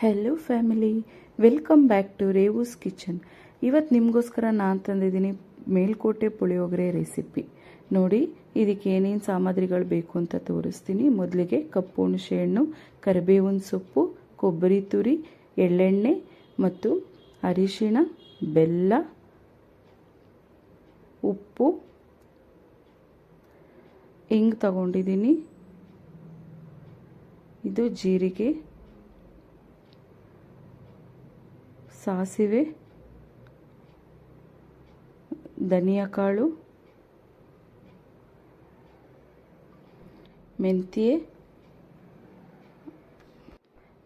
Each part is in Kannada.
Hello family welcome back to Revu's kitchen ಇವತ್ತು ನಿಮಗೋಸ್ಕರ ನಾನು ತಂದಿದ್ದೀನಿ ಮೇಲ್ಕೋಟೆ ಪುಳಿಯೋಗರೆ ರೆಸಿಪಿ ನೋಡಿ, ಇದಕ್ಕೆ ಏನೇನು ಸಾಮಗ್ರಿಗಳು ಬೇಕು ಅಂತ ತೋರಿಸ್ತೀನಿ. ಮೊದಲಿಗೆ ಕಪ್ಪು ಹುಣಸೆಹಣ್ಣು, ಕರಿಬೇವಿನ ಸೊಪ್ಪು, ಕೊಬ್ಬರಿ ತುರಿ, ಎಳ್ಳೆಣ್ಣೆ ಮತ್ತು ಅರಿಶಿಣ, ಬೆಲ್ಲ, ಉಪ್ಪು. ಹಿಂಗೆ ತಗೊಂಡಿದ್ದೀನಿ. ಇದು ಜೀರಿಗೆ ಸಾಸಿವೆ, ಧನಿಯಾ ಕಾಳು, ಮೆಂತ್ಯೆ,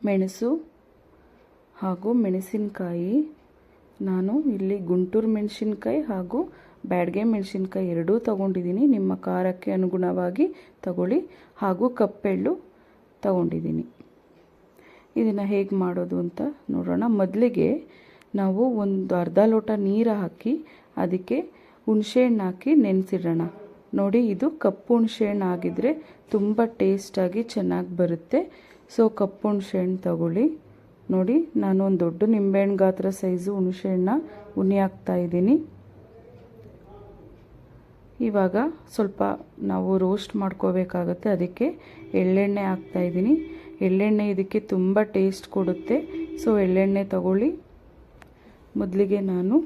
ಮೆಣಸು ಹಾಗೂ ಮೆಣಸಿನಕಾಯಿ. ನಾನು ಇಲ್ಲಿ ಗುಂಟೂರು ಮೆಣಸಿನ್ಕಾಯಿ ಹಾಗೂ ಬ್ಯಾಡ್ಗೆ ಮೆಣಸಿನ್ಕಾಯಿ ಎರಡೂ ತಗೊಂಡಿದ್ದೀನಿ. ನಿಮ್ಮ ಖಾರಕ್ಕೆ ಅನುಗುಣವಾಗಿ ತಗೊಳ್ಳಿ ಹಾಗೂ ಕಪ್ಪೆಳ್ಳು ತಗೊಂಡಿದ್ದೀನಿ. ಇದನ್ನು ಹೇಗೆ ಮಾಡೋದು ಅಂತ ನೋಡೋಣ. ಮೊದಲಿಗೆ ನಾವು ಒಂದು ಅರ್ಧ ಲೋಟ ನೀರು ಹಾಕಿ ಅದಕ್ಕೆ ಹುಣಸೆಹಣ್ಣು ಹಾಕಿ ನೆನೆಸಿಡೋಣ. ನೋಡಿ, ಇದು ಕಪ್ಪು ಹುಣಸೆಹಣ್ಣು ಆಗಿದ್ದರೆ ತುಂಬ ಟೇಸ್ಟಾಗಿ ಚೆನ್ನಾಗಿ ಬರುತ್ತೆ. ಸೊ ಕಪ್ಪು ಹುಣಸೆಹಣ್ಣು ತಗೊಳ್ಳಿ. ನೋಡಿ, ನಾನು ಒಂದು ದೊಡ್ಡ ನಿಂಬೆಹಣ್ಣು ಗಾತ್ರ ಸೈಜು ಹುಣಸೆಹಣ್ಣ ಉನಿ ಹಾಕ್ತಾ ಇದ್ದೀನಿ. ಇವಾಗ ಸ್ವಲ್ಪ ನಾವು ರೋಸ್ಟ್ ಮಾಡ್ಕೋಬೇಕಾಗತ್ತೆ. ಅದಕ್ಕೆ ಎಳ್ಳೆಣ್ಣೆ ಹಾಕ್ತಾ ಇದ್ದೀನಿ. ಎಳ್ಳೆಣ್ಣೆ ಇದಕ್ಕೆ ತುಂಬ ಟೇಸ್ಟ್ ಕೊಡುತ್ತೆ. ಸೊ ಎಳ್ಳೆಣ್ಣೆ ತಗೊಳ್ಳಿ. ಮೊದಲಿಗೆ ನಾನು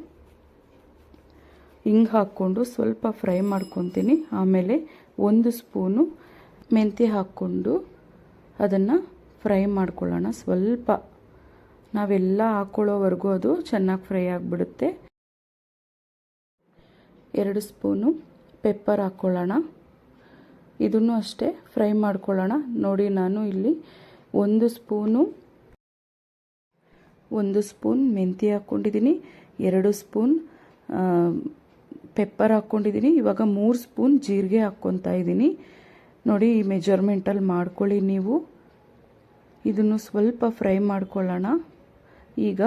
ಹಿಂಗೆ ಹಾಕ್ಕೊಂಡು ಸ್ವಲ್ಪ ಫ್ರೈ ಮಾಡ್ಕೊತೀನಿ. ಆಮೇಲೆ ಒಂದು ಸ್ಪೂನು ಮೆಂತ್ಯ ಹಾಕ್ಕೊಂಡು ಅದನ್ನು ಫ್ರೈ ಮಾಡ್ಕೊಳ್ಳೋಣ. ಸ್ವಲ್ಪ ನಾವೆಲ್ಲ ಹಾಕ್ಕೊಳ್ಳೋವರೆಗೂ ಅದು ಚೆನ್ನಾಗಿ ಫ್ರೈ ಆಗಿಬಿಡುತ್ತೆ. ಎರಡು ಸ್ಪೂನು ಪೆಪ್ಪರ್ ಹಾಕ್ಕೊಳ್ಳೋಣ. ಇದನ್ನು ಅಷ್ಟೇ ಫ್ರೈ ಮಾಡ್ಕೊಳ್ಳೋಣ. ನೋಡಿ, ನಾನು ಇಲ್ಲಿ ಒಂದು ಸ್ಪೂನು, ಒಂದು ಸ್ಪೂನ್ ಮೆಂತ್ಯ ಹಾಕ್ಕೊಂಡಿದ್ದೀನಿ, ಎರಡು ಸ್ಪೂನ್ ಪೆಪ್ಪರ್ ಹಾಕ್ಕೊಂಡಿದ್ದೀನಿ, ಇವಾಗ ಮೂರು ಸ್ಪೂನ್ ಜೀರಿಗೆ ಹಾಕ್ಕೊತಾ ಇದ್ದೀನಿ. ನೋಡಿ, ಈ ಮೆಜರ್ಮೆಂಟಲ್ಲಿ ಮಾಡ್ಕೊಳ್ಳಿ ನೀವು. ಇದನ್ನು ಸ್ವಲ್ಪ ಫ್ರೈ ಮಾಡ್ಕೊಳ್ಳೋಣ. ಈಗ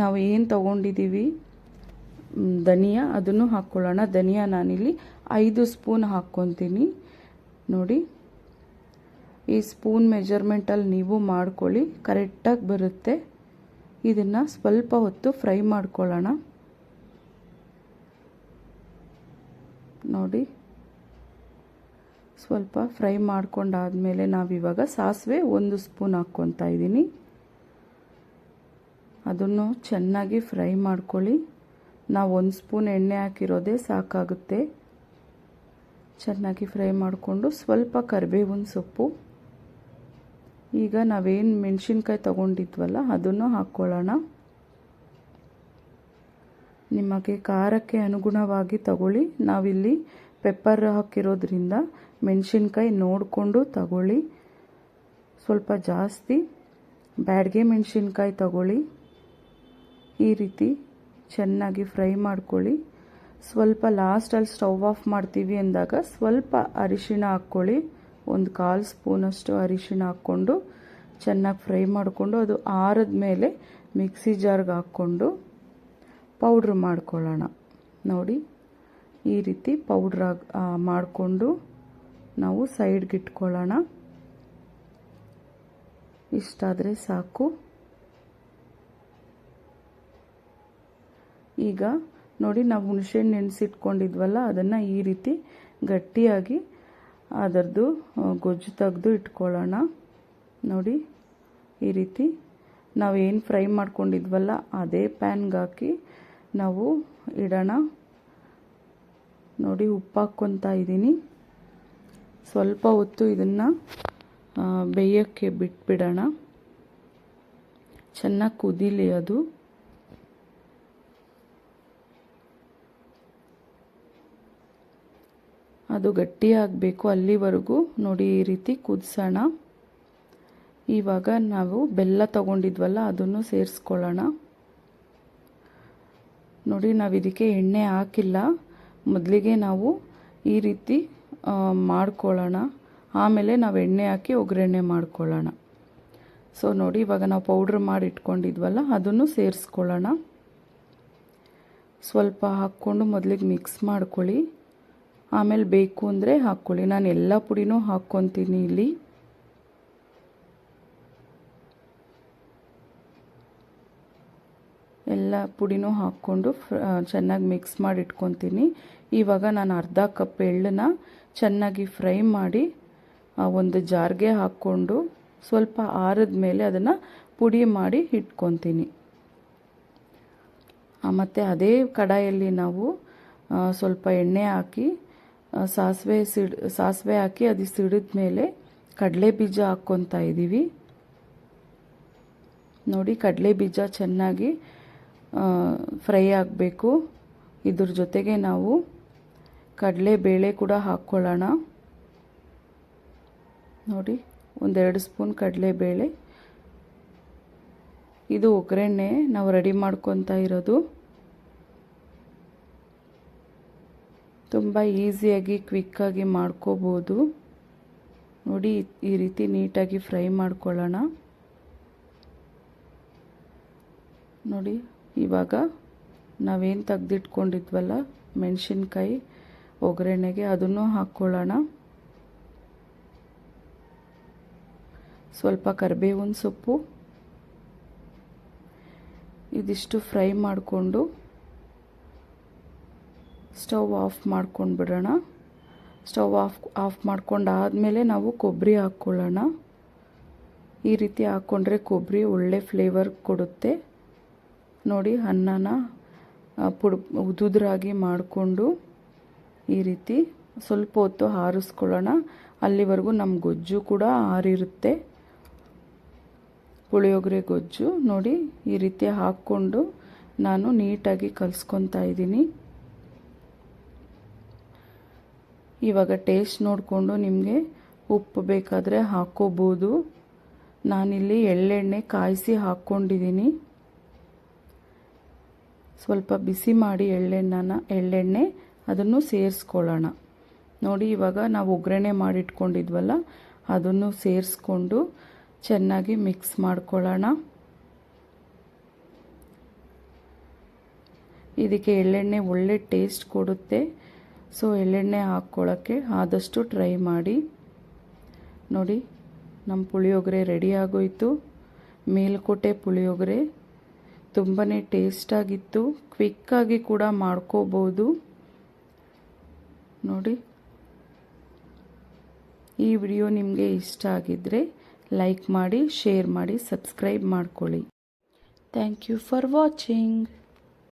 ನಾವು ಏನು ತಗೊಂಡಿದ್ದೀವಿ? ಧನಿಯಾ, ಅದನ್ನು ಹಾಕ್ಕೊಳ್ಳೋಣ. ಧನಿಯಾ ನಾನಿಲ್ಲಿ ಐದು ಸ್ಪೂನ್ ಹಾಕ್ಕೊತೀನಿ. ನೋಡಿ. ಈ ಸ್ಪೂನ್ ಮೆಜರ್ಮೆಂಟಲ್ಲಿ ನೀವು ಮಾಡ್ಕೊಳ್ಳಿ. ಕರೆಕ್ಟಾಗಿ ಬರುತ್ತೆ. ಇದನ್ನು ಸ್ವಲ್ಪ ಹೊತ್ತು ಫ್ರೈ ಮಾಡ್ಕೊಳ್ಳೋಣ. ನೋಡಿ. ಸ್ವಲ್ಪ ಫ್ರೈ ಮಾಡ್ಕೊಂಡಾದಮೇಲೆ ನಾವಿವಾಗ ಸಾಸಿವೆ ಒಂದು ಸ್ಪೂನ್ ಹಾಕ್ಕೊತಾ ಇದ್ದೀನಿ. ಅದನ್ನು ಚೆನ್ನಾಗಿ ಫ್ರೈ ಮಾಡ್ಕೊಳ್ಳಿ. ನಾವು ಒಂದು ಸ್ಪೂನ್ ಎಣ್ಣೆ ಹಾಕಿರೋದೇ ಸಾಕಾಗುತ್ತೆ. ಚೆನ್ನಾಗಿ ಫ್ರೈ ಮಾಡಿಕೊಂಡು ಸ್ವಲ್ಪ ಕರಿಬೇವಿನ ಸೊಪ್ಪು. ಈಗ ನಾವೇನು ಮೆಣಸಿನ್ಕಾಯಿ ತೊಗೊಂಡಿದ್ವಲ್ಲ, ಅದನ್ನು ಹಾಕ್ಕೊಳ್ಳೋಣ ನಿಮಗೆ ಖಾರಕ್ಕೆ ಅನುಗುಣವಾಗಿ ತಗೊಳ್ಳಿ. ನಾವಿಲ್ಲಿ ಪೆಪ್ಪರ್ ಹಾಕಿರೋದ್ರಿಂದ ಮೆಣಸಿನ್ಕಾಯಿ ನೋಡಿಕೊಂಡು ತಗೊಳ್ಳಿ. ಸ್ವಲ್ಪ ಜಾಸ್ತಿ ಬ್ಯಾಡ್ಗೆ ಮೆಣಸಿನ್ಕಾಯಿ ತಗೊಳ್ಳಿ. ಈ ರೀತಿ ಚೆನ್ನಾಗಿ ಫ್ರೈ ಮಾಡ್ಕೊಳ್ಳಿ. ಸ್ವಲ್ಪ ಲಾಸ್ಟಲ್ಲಿ ಸ್ಟವ್ ಆಫ್ ಮಾಡ್ತೀವಿ ಅಂದಾಗ ಸ್ವಲ್ಪ ಅರಿಶಿಣ ಹಾಕ್ಕೊಳ್ಳಿ. ಒಂದು ಕಾಲು ಸ್ಪೂನಷ್ಟು ಅರಿಶಿಣ ಹಾಕ್ಕೊಂಡು ಚೆನ್ನಾಗಿ ಫ್ರೈ ಮಾಡಿಕೊಂಡು ಅದು ಆರಿದ ಮೇಲೆ ಮಿಕ್ಸಿ ಜಾರ್ಗೆ ಹಾಕ್ಕೊಂಡು ಪೌಡ್ರ್ ಮಾಡ್ಕೊಳ್ಳೋಣ. ನೋಡಿ, ಈ ರೀತಿ ಪೌಡ್ರ್ ಮಾಡಿಕೊಂಡು ನಾವು ಸೈಡ್ಗೆ ಇಟ್ಕೊಳ್ಳೋಣ. ಇಷ್ಟಾದರೆ ಸಾಕು. ಈಗ ನೋಡಿ ನಾವು ಹುಣಸೆಹಣ್ಣು ನೆನೆಸಿಟ್ಕೊಂಡಿದ್ವಲ್ಲ, ಅದನ್ನು ಈ ರೀತಿ ಗಟ್ಟಿಯಾಗಿ ಅದರದ್ದು ಗೊಜ್ಜು ತೆಗೆದು ಇಟ್ಕೊಳ್ಳೋಣ. ನೋಡಿ, ಈ ರೀತಿ ನಾವು ಏನು ಫ್ರೈ ಮಾಡ್ಕೊಂಡಿದ್ವಲ್ಲ, ಅದೇ ಪ್ಯಾನ್ಗೆ ಹಾಕಿ ನಾವು ಇಡೋಣ. ನೋಡಿ, ಉಪ್ಪು ಹಾಕ್ಕೊತಾ ಇದ್ದೀನಿ. ಸ್ವಲ್ಪ ಹೊತ್ತು ಇದನ್ನು ಬೇಯೋಕ್ಕೆ ಬಿಟ್ಬಿಡೋಣ. ಚೆನ್ನಾಗಿ ಕುದೀಲಿ ಅದು. ಅದು ಗಟ್ಟಿಯಾಗಬೇಕು ಅಲ್ಲಿವರೆಗೂ. ನೋಡಿ, ಈ ರೀತಿ ಕುದಿಸೋಣ. ಇವಾಗ ನಾವು ಬೆಲ್ಲ ತಗೊಂಡಿದ್ವಲ್ಲ, ಅದನ್ನು ಸೇರಿಸ್ಕೊಳ್ಳೋಣ. ನೋಡಿ ನಾವು ಇದಕ್ಕೆ ಎಣ್ಣೆ ಹಾಕಿಲ್ಲ. ಮೊದಲಿಗೆ ನಾವು ಈ ರೀತಿ ಮಾಡ್ಕೊಳ್ಳೋಣ. ಆಮೇಲೆ ನಾವು ಎಣ್ಣೆ ಹಾಕಿ ಒಗ್ಗರಣೆ ಮಾಡ್ಕೊಳ್ಳೋಣ. ಸೊ, ನೋಡಿ, ಇವಾಗ ನಾವು ಪೌಡ್ರ್ ಮಾಡಿ ಇಟ್ಕೊಂಡಿದ್ವಲ್ಲ ಅದನ್ನು ಸೇರಿಸ್ಕೊಳ್ಳೋಣ. ಸ್ವಲ್ಪ ಹಾಕ್ಕೊಂಡು ಮೊದಲಿಗೆ ಮಿಕ್ಸ್ ಮಾಡ್ಕೊಳ್ಳಿ. ಆಮೇಲೆ ಬೇಕು ಅಂದರೆ ಹಾಕ್ಕೊಳ್ಳಿ ನಾನು ಎಲ್ಲ ಪುಡಿನೂ ಹಾಕ್ಕೊತೀನಿ ಇಲ್ಲಿ. ಎಲ್ಲ ಪುಡಿನೂ ಹಾಕ್ಕೊಂಡು ಚೆನ್ನಾಗಿ ಮಿಕ್ಸ್ ಮಾಡಿ ಇಟ್ಕೊತೀನಿ ಇವಾಗ ನಾನು ಅರ್ಧ ಕಪ್ ಎಳ್ಳನ್ನ ಚೆನ್ನಾಗಿ ಫ್ರೈ ಮಾಡಿ ಒಂದು ಜಾರ್ಗೆ ಹಾಕ್ಕೊಂಡು ಸ್ವಲ್ಪ ಆರಿದ ಮೇಲೆ ಅದನ್ನು ಪುಡಿ ಮಾಡಿ ಇಟ್ಕೊತೀನಿ. ಮತ್ತು ಅದೇ ಕಡಾಯಲ್ಲಿ ನಾವು ಸ್ವಲ್ಪ ಎಣ್ಣೆ ಹಾಕಿ ಸಾಸಿವೆ ಸಿಡ್, ಸಾಸಿವೆ ಹಾಕಿ ಅದು ಸಿಡಿದ ಮೇಲೆ ಕಡಲೆ ಬೀಜ ಹಾಕ್ಕೊತಾ ಇದ್ದೀವಿ ನೋಡಿ, ಕಡಲೆ ಬೀಜ ಚೆನ್ನಾಗಿ ಫ್ರೈ ಆಗಬೇಕು. ಇದ್ರ ಜೊತೆಗೆ ನಾವು ಕಡಲೆ ಬೇಳೆ ಕೂಡ ಹಾಕ್ಕೊಳ್ಳೋಣ. ನೋಡಿ, ಒಂದೆರಡು ಸ್ಪೂನ್ ಕಡಲೆಬೇಳೆ ಇದು ಒಗ್ಗರಣೆ ನಾವು ರೆಡಿ ಮಾಡ್ಕೊತಾ ಇರೋದು. ತುಂಬ ಈಸಿಯಾಗಿ ಕ್ವಿಕ್ಕಾಗಿ ಮಾಡ್ಕೋಬೋದು. ನೋಡಿ, ಈ ರೀತಿ ನೀಟಾಗಿ ಫ್ರೈ ಮಾಡ್ಕೊಳ್ಳೋಣ. ನೋಡಿ, ಇವಾಗ ನಾವೇನು ತೆಗ್ದಿಟ್ಕೊಂಡಿದ್ವಲ್ಲ, ಮೆಣಸಿನ್ಕಾಯಿ, ಒಗ್ಗರಣೆಗೆ ಅದನ್ನು ಹಾಕ್ಕೊಳ್ಳೋಣ. ಸ್ವಲ್ಪ ಕರಿಬೇವಿನ ಸೊಪ್ಪು. ಇದಿಷ್ಟು ಫ್ರೈ ಮಾಡಿಕೊಂಡು ಸ್ಟವ್ ಆಫ್ ಮಾಡ್ಕೊಂಡು ಬಿಡೋಣ. ಸ್ಟವ್ ಆಫ್ ಆಫ್ ಮಾಡ್ಕೊಂಡಾದಮೇಲೆ ನಾವು ಕೊಬ್ಬರಿ ಹಾಕ್ಕೊಳ್ಳೋಣ. ಈ ರೀತಿ ಹಾಕ್ಕೊಂಡ್ರೆ ಕೊಬ್ಬರಿ ಒಳ್ಳೆ ಫ್ಲೇವರ್ ಕೊಡುತ್ತೆ. ನೋಡಿ, ಅನ್ನನ ಪುಡ್, ಉದುದ್ರಾಗಿ ಮಾಡಿಕೊಂಡು ಈ ರೀತಿ ಸ್ವಲ್ಪ ಹೊತ್ತು ಆರಿಸ್ಕೊಳ್ಳೋಣ. ಅಲ್ಲಿವರೆಗೂ ನಮ್ಮ ಗೊಜ್ಜು ಕೂಡ ಆರಿರುತ್ತೆ. ಪುಳಿಯೋಗರೆ ಗೊಜ್ಜು ನೋಡಿ, ಈ ರೀತಿ ಹಾಕ್ಕೊಂಡು ನಾನು ನೀಟಾಗಿ ಕಲಿಸ್ಕೊತಾ ಇದ್ದೀನಿ. ಇವಾಗ ಟೇಸ್ಟ್ ನೋಡಿಕೊಂಡು ನಿಮಗೆ ಉಪ್ಪು ಬೇಕಾದರೆ ಹಾಕ್ಕೋಬೋದು ನಾನಿಲ್ಲಿ ಎಳ್ಳೆಣ್ಣೆ ಕಾಯಿಸಿ ಹಾಕ್ಕೊಂಡಿದ್ದೀನಿ. ಸ್ವಲ್ಪ ಬಿಸಿ ಮಾಡಿ ಎಳ್ಳೆಣ್ಣನ, ಎಳ್ಳೆಣ್ಣೆ ಅದನ್ನು ಸೇರಿಸ್ಕೊಳ್ಳೋಣ. ನೋಡಿ, ಇವಾಗ ನಾವು ಒಗ್ಗರಣೆ ಮಾಡಿಟ್ಕೊಂಡಿದ್ವಲ್ಲ, ಅದನ್ನು ಸೇರಿಸ್ಕೊಂಡು ಚೆನ್ನಾಗಿ ಮಿಕ್ಸ್ ಮಾಡ್ಕೊಳ್ಳೋಣ. ಇದಕ್ಕೆ ಎಳ್ಳೆಣ್ಣೆ ಒಳ್ಳೆ ಟೇಸ್ಟ್ ಕೊಡುತ್ತೆ. ಸೊ ಎಳ್ಳೆಣ್ಣೆ ಹಾಕ್ಕೊಳ್ಳೋಕ್ಕೆ ಆದಷ್ಟು ಟ್ರೈ ಮಾಡಿ. ನೋಡಿ ನಮ್ಮ ಪುಳಿಯೋಗರೆ ರೆಡಿ ಆಗೋಯ್ತು. ಮೇಲ್ಕೋಟೆ ಪುಳಿಯೋಗರೆ ತುಂಬಾ ಟೇಸ್ಟಾಗಿತ್ತು ಕ್ವಿಕ್ಕಾಗಿ ಕೂಡ ಮಾಡ್ಕೋಬೋದು. ನೋಡಿ, ಈ ವಿಡಿಯೋ ನಿಮಗೆ ಇಷ್ಟ ಆಗಿದ್ದರೆ ಲೈಕ್ ಮಾಡಿ ಶೇರ್ ಮಾಡಿ ಸಬ್ಸ್ಕ್ರೈಬ್ ಮಾಡ್ಕೊಳ್ಳಿ. Thank you for watching